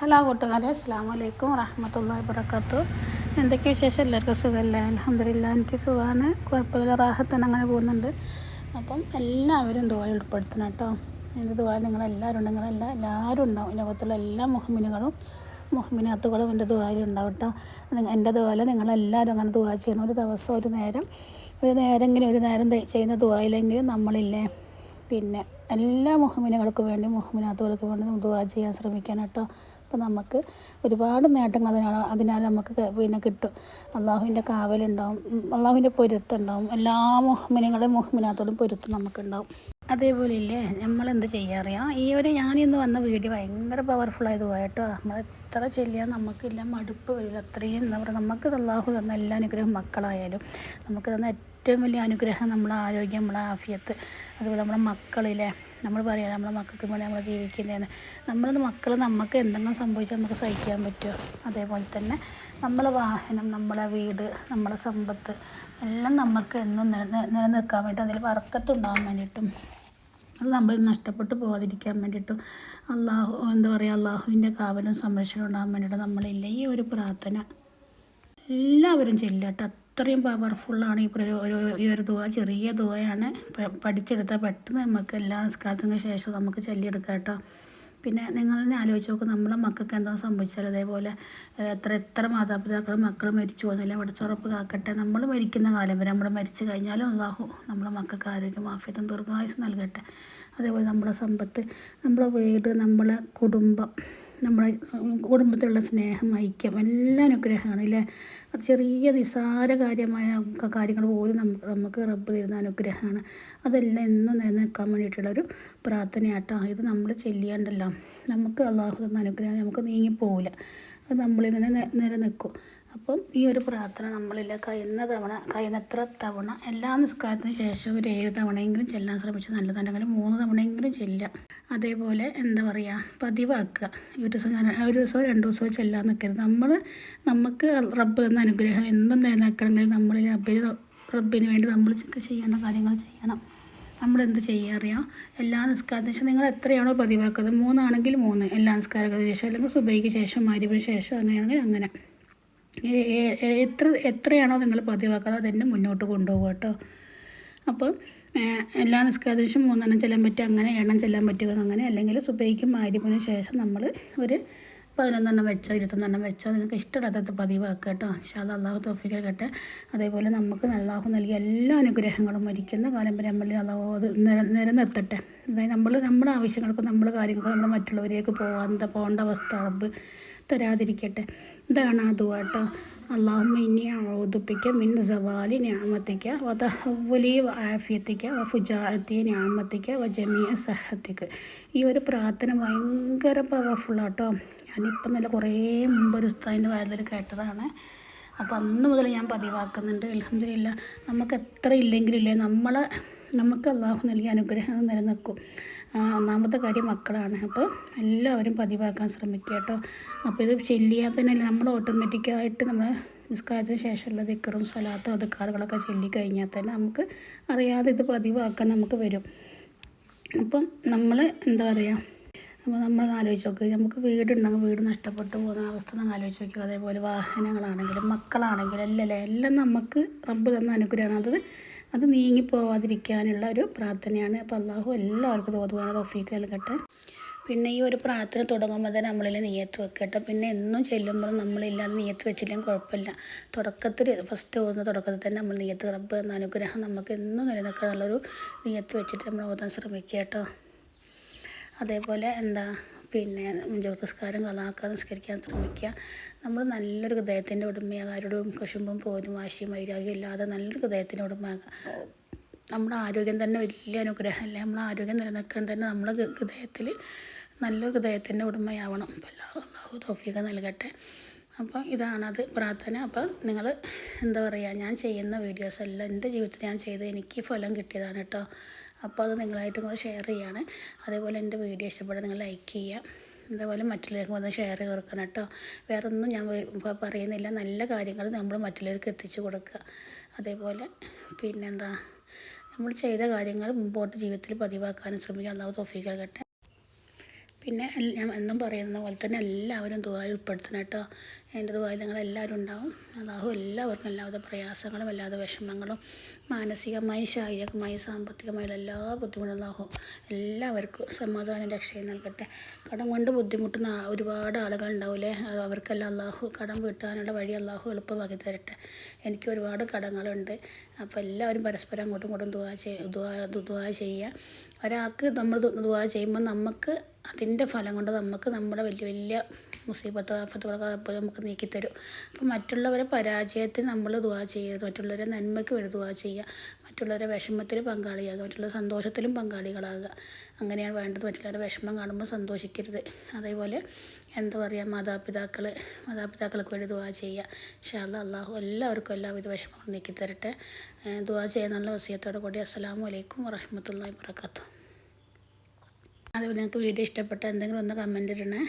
Hello കൂട്ടുകാരെ അസ്സാം വലൈക്കും വറഹമത്തല്ലാ വബർക്കാത്തു എന്തൊക്കെ വിശേഷം? എല്ലാവർക്കും സുഖമല്ലേ? അലഹമില്ല എനിക്ക് സുഖമാണ് കുഴപ്പമില്ല റാഹത്തന്നെ അങ്ങനെ പോകുന്നുണ്ട്. അപ്പം എല്ലാവരും ദുബായ ഉൾപ്പെടുത്തണം കേട്ടോ. എന്റെ ദുബായ നിങ്ങളെല്ലാവരും നിങ്ങളെല്ലാം എല്ലാവരും ഉണ്ടാവും. ലോകത്തുള്ള എല്ലാ മുഹമ്മിനുകളും മുഹമ്മിനാത്തുകളും എന്റെ ദുബായിൽ ഉണ്ടാവും കേട്ടോ. എന്റെ ദുബായിൽ നിങ്ങളെല്ലാവരും അങ്ങനെ ദുബാ ചെയ്യണം ഒരു ദിവസം ഒരു നേരം ഒരു നേരമെങ്കിലും ഒരു നേരം ചെയ്യുന്ന ദുബായിലെങ്കിലും നമ്മളില്ലേ? പിന്നെ എല്ലാ മുഹമ്മിനുകൾക്കും വേണ്ടി മുഹമ്മിനാത്തുകൾക്ക് വേണ്ടി ദുആ ചെയ്യാൻ ശ്രമിക്കാൻ കേട്ടോ. അപ്പോൾ നമുക്ക് ഒരുപാട് നേട്ടങ്ങൾ അതിനാണ് അതിനാൽ നമുക്ക് പിന്നെ കിട്ടും. അള്ളാഹുവിന്റെ കാവലുണ്ടാവും അള്ളാഹുവിന്റെ പൊരുത്തുണ്ടാവും. എല്ലാ മുഹമ്മിനുകളും മുഹമ്മിനാത്തോടും പൊരുത്തം നമുക്കുണ്ടാവും. അതേപോലെ ഇല്ലേ നമ്മളെന്ത് ചെയ്യാറിയാം ഈ ഒരു ഞാനിന്ന് വന്ന വീഡിയോ ഭയങ്കര പവർഫുൾ ആയത് കേട്ടോ. നമ്മൾ എത്ര ചെല്ലിയാൽ നമുക്കില്ല മടുപ്പ് വരില്ല. അത്രയും എന്താ പറയുക നമുക്ക് അള്ളാഹു തന്ന എല്ലാ അനുഗ്രഹം മക്കളായാലും നമുക്ക് തന്ന ഏറ്റവും വലിയ അനുഗ്രഹം നമ്മളെ ആരോഗ്യം നമ്മളെ ആഫിയത്ത് അതുപോലെ നമ്മുടെ മക്കളിലെ നമ്മൾ പറയാം നമ്മളെ മക്കൾക്ക് വേണ്ടി നമ്മൾ ജീവിക്കുന്നതെന്ന് നമ്മളത് മക്കൾ നമുക്ക് എന്തെങ്കിലും സംഭവിച്ചാൽ നമുക്ക് സഹിക്കാൻ പറ്റുമോ അതേപോലെ തന്നെ നമ്മളെ വാഹനം നമ്മളെ വീട് നമ്മളെ സമ്പത്ത് എല്ലാം നമുക്ക് എന്നും നില നിലനിൽക്കാൻ വേണ്ടി അതിൽ വറക്കത്തുണ്ടാകാൻ വേണ്ടിയിട്ടും അത് നമ്മൾ നഷ്ടപ്പെട്ടു പോകാതിരിക്കാൻ വേണ്ടിയിട്ടും അള്ളാഹു എന്താ പറയുക അള്ളാഹുവിന്റെ കാവലും സംരക്ഷണം ഉണ്ടാകാൻ വേണ്ടിയിട്ടും നമ്മളില്ല ഈ ഒരു പ്രാർത്ഥന എല്ലാവരും ചെല്ലട്ടെ അത്രയും പവർഫുള്ളാണ് ഈ ഒരു ഈ ഒരു ദുവ ചെറിയ ദുവയാണ് പഠിച്ചെടുത്താൽ പെട്ടെന്ന് നമുക്ക് എല്ലാ നിസ്കാരത്തിന് ശേഷം നമുക്ക് ചൊല്ലിയെടുക്കാം കേട്ടോ. പിന്നെ നിങ്ങൾ തന്നെ ആലോചിച്ച് നോക്കും നമ്മളെ മക്കൾക്ക് എന്താ സംഭവിച്ചാൽ അതേപോലെ എത്ര എത്ര മാതാപിതാക്കൾ മക്കൾ മരിച്ചു പോകുന്നില്ല. പഠിച്ചുറപ്പ് കാക്കട്ടെ നമ്മൾ മരിക്കുന്ന കാലം വരെ നമ്മൾ മരിച്ചു കഴിഞ്ഞാലും അള്ളാഹു നമ്മളെ മക്കൾക്ക് ആരോഗ്യം ആഫിയത്തും ദീർഘായുസ് നൽകട്ടെ. അതേപോലെ നമ്മളെ സമ്പത്ത് നമ്മളെ വീട് നമ്മളെ കുടുംബം നമ്മളെ കുടുംബത്തിലുള്ള സ്നേഹം ഐക്യം എല്ലാ അനുഗ്രഹമാണ് അല്ലേ? അത് ചെറിയ നിസ്സാര കാര്യമായ കാര്യങ്ങൾ പോലും നമുക്ക് നമുക്ക് റബ്ബ് തരുന്ന അനുഗ്രഹമാണ്. അതെല്ലാം എന്നും നിലനിൽക്കാൻ വേണ്ടിയിട്ടുള്ളൊരു പ്രാർത്ഥനയാട്ടോ. ഇത് നമ്മൾ ചെല്ലിയാണ്ടല്ല. നമുക്ക് അള്ളാഹു തന്ന അനുഗ്രഹം നമുക്ക് നീങ്ങിപ്പോവില്ല. അത് നമ്മളിൽ തന്നെ നിലനിൽക്കും. അപ്പം ഈ ഒരു പ്രാർത്ഥന നമ്മളിൽ കഴിയുന്ന തവണ കഴിയുന്നത്ര തവണ എല്ലാ നിസ്കാരത്തിന് ശേഷം ഒരു ഏഴ് തവണയെങ്കിലും ചെല്ലാൻ ശ്രമിച്ച് നല്ലതുണ്ടെങ്കിൽ മൂന്ന് തവണയെങ്കിലും ചെല്ലാം അതേപോലെ എന്താ പറയുക പതിവാക്കുക. ഒരു ദിവസം ഒരു ദിവസമോ രണ്ട് ദിവസമോ ചെല്ലാൻ നിൽക്കരുത്. നമ്മൾ നമുക്ക് റബ്ബ് തന്ന അനുഗ്രഹം എന്തും നിലനിൽക്കണമെങ്കിൽ നമ്മളിൽ റബ്ബിന് റബ്ബിന് വേണ്ടി നമ്മൾ ചെയ്യേണ്ട കാര്യങ്ങൾ ചെയ്യണം. നമ്മളെന്ത് ചെയ്യുക അറിയാം? എല്ലാ നിസ്കാരത്തിന് ശേഷം നിങ്ങൾ എത്രയാണോ പതിവാക്കുന്നത്? മൂന്നാണെങ്കിൽ മൂന്ന്. എല്ലാ നിസ്കാരത്തിന് ശേഷം അല്ലെങ്കിൽ സുബൈക്ക് ശേഷം മരുവിന് ശേഷം അങ്ങനെയാണെങ്കിൽ അങ്ങനെ. എത്ര എത്രയാണോ നിങ്ങൾ പതിവാക്കുന്നത് അതെന്നെ മുന്നോട്ട് കൊണ്ടുപോകുക കേട്ടോ. അപ്പം ഏഹ്, എല്ലാ നിസ്കാരദേശം മൂന്നെണ്ണം ചെല്ലാൻ പറ്റും അങ്ങനെ എണ്ണം ചെല്ലാൻ പറ്റുക അങ്ങനെ അല്ലെങ്കിൽ സുബൈക്കും മാരിപ്പിന് ശേഷം നമ്മൾ ഒരു പതിനൊന്നെണ്ണം വെച്ചോ ഇരുപത്തൊന്നെണ്ണം വെച്ചോ നിങ്ങൾക്ക് ഇഷ്ടമില്ലാത്തത് പതിവാക്കുക കേട്ടോ. ഇൻഷാല്ലാ അള്ളാഹു തോഫിക്കട്ടെ അതേപോലെ നമുക്ക് അള്ളാഹു നൽകിയ എല്ലാ അനുഗ്രഹങ്ങളും മരിക്കുന്ന കാലം വരെ നമ്മൾ അള്ളാഹു അത് നില നിലനിർത്തട്ടെ. അതായത് നമ്മൾ നമ്മുടെ ആവശ്യങ്ങൾക്ക് നമ്മുടെ കാര്യങ്ങൾക്ക് നമ്മൾ മറ്റുള്ളവരേക്ക് പോകാൻ പോകേണ്ട അവസ്ഥ റബ്ബ് തരാതിരിക്കട്ടെ. ഇതാണ് ആ ദുവാ കേട്ടോ അള്ളാഹുമ്മ ഇനി ഔദിപ്പിക്ക മിൻ സവാലി ഞാമത്തിക്ക വതഹവലി ആഫിയത്തിക്ക ഫുജാഅത്തി ഞാമത്തിക്ക വജമിയ സഹത്തിക്ക് ഈ ഒരു പ്രാർത്ഥന ഭയങ്കര പവർഫുള്ളാട്ടോ ഞാനിപ്പം നല്ല കുറേ മുമ്പ് ഒരു ഉസ്താദിന്റെ വായതിൽ കേട്ടതാണ്. അപ്പം അന്ന് മുതൽ ഞാൻ പതിവാക്കുന്നുണ്ട്. അലഹമില്ല നമുക്ക് എത്ര ഇല്ലെങ്കിലും ഇല്ലേ? നമ്മളെ നമുക്ക് അള്ളാഹു നൽകിയ അനുഗ്രഹം നിലനിൽക്കും ഒന്നാമത്തെ കാര്യം മക്കളാണ്. അപ്പോൾ എല്ലാവരും പതിവാക്കാൻ ശ്രമിക്കുക കേട്ടോ. അപ്പോൾ ഇത് ചെല്ലിയാൽ തന്നെ നമ്മൾ ഓട്ടോമാറ്റിക്കായിട്ട് നമ്മൾ നിസ്കാരത്തിന് ശേഷമുള്ള ദിക്കറും സലാത്തും അതുക്കാറുകളൊക്കെ ചൊല്ലി കഴിഞ്ഞാൽ തന്നെ നമുക്ക് അറിയാതെ ഇത് പതിവാക്കാൻ നമുക്ക് വരും. അപ്പം നമ്മൾ എന്താ പറയുക അപ്പോൾ നമ്മൾ ആലോചിച്ച് നോക്കുക നമുക്ക് വീടുണ്ടെങ്കിൽ വീട് നഷ്ടപ്പെട്ടു പോകുന്ന അവസ്ഥ നമ്മൾ ആലോചിച്ച് നോക്കുക അതേപോലെ വാഹനങ്ങളാണെങ്കിലും മക്കളാണെങ്കിലും എല്ലാം എല്ലാം നമുക്ക് റബ്ബ് തന്ന അനുഗ്രഹമാണ്. അത് അത് നീങ്ങിപ്പോവാതിരിക്കാനുള്ള ഒരു പ്രാർത്ഥനയാണ്. അപ്പോൾ അള്ളാഹു എല്ലാവർക്കും തോതുവാണ് തോഫീക്ക് നൽകട്ടെ. പിന്നെ ഈ ഒരു പ്രാർത്ഥന തുടങ്ങുമ്പോൾ തന്നെ നമ്മളിൽ നീയത്ത് വെക്കട്ടെ. പിന്നെ എന്നും ചെല്ലുമ്പോൾ നമ്മളില്ലാതെ നീയത്ത് വെച്ചില്ലെങ്കിൽ കുഴപ്പമില്ല. തുടക്കത്തിൽ ഫസ്റ്റ് പോകുന്ന തുടക്കത്തിൽ തന്നെ നമ്മൾ നീയത്ത് റബ്ബ് എന്ന അനുഗ്രഹം നമുക്ക് എന്നും നിലനിൽക്കാനുള്ളൊരു നീയത്ത് വെച്ചിട്ട് നമ്മൾ ഓതാൻ ശ്രമിക്കുക കേട്ടോ. അതേപോലെ എന്താ പിന്നെ ജ്യോതിസ്കാരം കലാക്കാൻ നിസ്കരിക്കാൻ ശ്രമിക്കുക. നമ്മൾ നല്ലൊരു ഹൃദയത്തിന്റെ ഉടമയാകാരോടും കശുമ്പും പോരും വാശിയും വൈരാഗ്യം ഇല്ലാതെ നല്ലൊരു ഹൃദയത്തിന്റെ ഉടമയാകുക നമ്മുടെ ആരോഗ്യം തന്നെ വലിയ അനുഗ്രഹമല്ലേ? നമ്മളെ ആരോഗ്യം നിലനിൽക്കാൻ തന്നെ നമ്മളെ ഹൃദയത്തിൽ നല്ലൊരു ഹൃദയത്തിന്റെ ഉടമയാവണം. അപ്പോൾ അള്ളാഹു തോഫിക നൽകട്ടെ. അപ്പോൾ ഇതാണത് പ്രാർത്ഥന. അപ്പോൾ നിങ്ങൾ എന്താ പറയുക ഞാൻ ചെയ്യുന്ന വീഡിയോസ് എല്ലാം എന്റെ ജീവിതത്തിൽ ഞാൻ ചെയ്ത് എനിക്ക് ഫലം കിട്ടിയതാണ് കേട്ടോ. അപ്പോൾ അത് നിങ്ങളായിട്ട് കൂടെ ഷെയർ ചെയ്യാണ്. അതേപോലെ എന്റെ വീഡിയോ ഇഷ്ടപ്പെടാൻ നിങ്ങൾ ലൈക്ക് ചെയ്യുക. അതേപോലെ മറ്റുള്ളവർക്ക് വന്ന് ഷെയർ ചെയ്ത് കൊടുക്കണം കേട്ടോ. വേറെ ഒന്നും ഞാൻ പറയുന്നില്ല. നല്ല കാര്യങ്ങൾ നമ്മൾ മറ്റുള്ളവർക്ക് എത്തിച്ചു കൊടുക്കുക. അതേപോലെ പിന്നെന്താ? നമ്മൾ ചെയ്ത കാര്യങ്ങൾ മുമ്പോട്ട് ജീവിതത്തിൽ പതിവാക്കാനും ശ്രമിക്കുക. അള്ളാഹു തോഫീക്ക് നൽകട്ടെ. പിന്നെ ഞാൻ എന്നും പറയുന്ന പോലെ തന്നെ എല്ലാവരും ദുബായി ഉൾപ്പെടുത്തണം കേട്ടോ. എന്റെ നിങ്ങളെല്ലാവരും ഉണ്ടാവും. അള്ളാഹു എല്ലാവർക്കും എല്ലാവിധ പ്രയാസങ്ങളും എല്ലാവിധ വിഷമങ്ങളും മാനസികമായി ശാരീരികമായി സാമ്പത്തികമായും എല്ലാ ബുദ്ധിമുട്ടും അള്ളാഹു എല്ലാവർക്കും സമാധാനം രക്ഷയും നൽകട്ടെ. കടം കൊണ്ട് ബുദ്ധിമുട്ടുന്ന ഒരുപാട് ആളുകൾ ഉണ്ടാവില്ലേ അവർക്കെല്ലാം അള്ളാഹു കടം വീട്ടാനുള്ള വഴി അള്ളാഹു എളുപ്പമാക്കി തരട്ടെ. എനിക്ക് ഒരുപാട് കടങ്ങളുണ്ട്. അപ്പോൾ എല്ലാവരും പരസ്പരം അങ്ങോട്ടും ഇങ്ങോട്ടും ദുവാ ചെയ്യ ദുവാ ദുവാ ചെയ്യുക. ഒരാൾക്ക് നമ്മൾ ദുവാ ചെയ്യുമ്പോൾ നമുക്ക് അതിന്റെ ഫലം കൊണ്ട് നമുക്ക് നമ്മുടെ വലിയ വലിയ മുസീബത്ത് ആഫത്തുകളൊക്കെ അപ്പോൾ നമുക്ക് നീക്കിത്തരും. അപ്പോൾ മറ്റുള്ളവരെ പരാജയത്തിന് നമ്മൾ ദുവാ ചെയ്യരുത്. മറ്റുള്ളവരെ നന്മയ്ക്ക് വേണ്ടി ദുവാ ചെയ്യുക. മറ്റുള്ളവരെ വിഷമത്തിൽ പങ്കാളിയാകുക. മറ്റുള്ള സന്തോഷത്തിലും പങ്കാളികളാകുക. അങ്ങനെയാണ് വേണ്ടത്. മറ്റുള്ളവരെ വിഷമം കാണുമ്പോൾ സന്തോഷിക്കരുത്. അതേപോലെ എന്താ പറയുക മാതാപിതാക്കൾ മാതാപിതാക്കൾക്ക് വേണ്ടി ദുവാ ചെയ്യുക. ഇൻഷാല്ല അള്ളാഹു എല്ലാവർക്കും എല്ലാവിധ വിഷമങ്ങളും നീക്കിത്തരട്ടെ. ദുവാ ചെയ്യാൻ നല്ല വസിയത്തോടെ കൂടി അസ്സാം വലൈക്കും വറഹമത്തല്ലാ വബറകാതുഹു. അതുപോലെ നിങ്ങൾക്ക് വീഡിയോ ഇഷ്ടപ്പെട്ട എന്തെങ്കിലും ഒന്ന് കമന്റ് ഇടണേ.